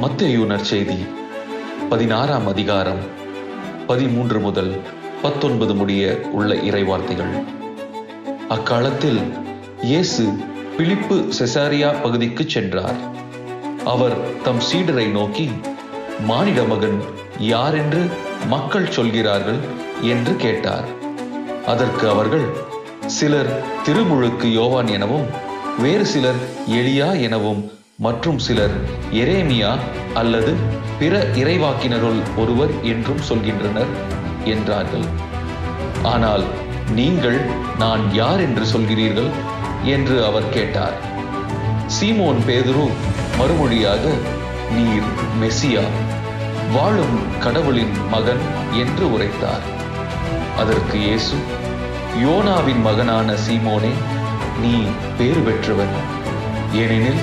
மத்தேயு நற்செய்தி. பதினாறாம் அதிகாரம் பதிமூன்று முதல் பத்தொன்பது முடிய உள்ள இறைவார்த்தைகள். அக்காலத்தில் இயேசு பிலிப்பு செசாரியா பகுதிக்கு சென்றார். அவர் தம் சீடரை நோக்கி மானிட மகன் யாரென்று மக்கள் சொல்கிறார்கள்? என்று கேட்டார். அதற்கு அவர்கள் சிலர் திருமுழுக்கு யோவான் எனவும் வேறு சிலர் எளியா எனவும் மற்றும் சிலர் எரேமியா அல்லது பிற இறைவாக்கினருள் ஒருவர் என்றும் சொல்கின்றனர் என்றார்கள். ஆனால் நீங்கள் நான் யார் என்று சொல்கிறீர்கள்? என்று அவர் கேட்டார். சீமோன் பேதுரு மறுமொழியாக நீர் மெசியா வாழும் கடவுளின் மகன் என்று உரைத்தார். அதற்கு இயேசு யோனாவின் மகனான சீமோனே நீ பேறு பெற்றவன். ஏனெனில்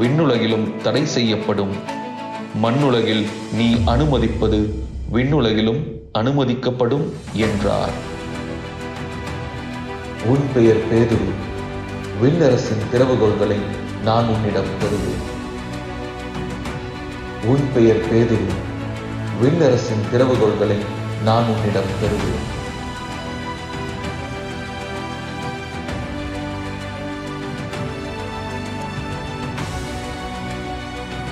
விண்ணுலகிலும் தடை செய்யப்படும். மண்ணுலகில் நீ அனுமதிப்பது விண்ணுலகிலும் அனுமதிக்கப்படும் என்றார். உன் பெயர் பேது விண்ணரசின் திறவுகோள்களை நான் உன்னிடம் தருவேன் உன் பெயர் பேது விண்ணரசின் திறவுகோள்களை நான் உன்னிடம் தருவேன்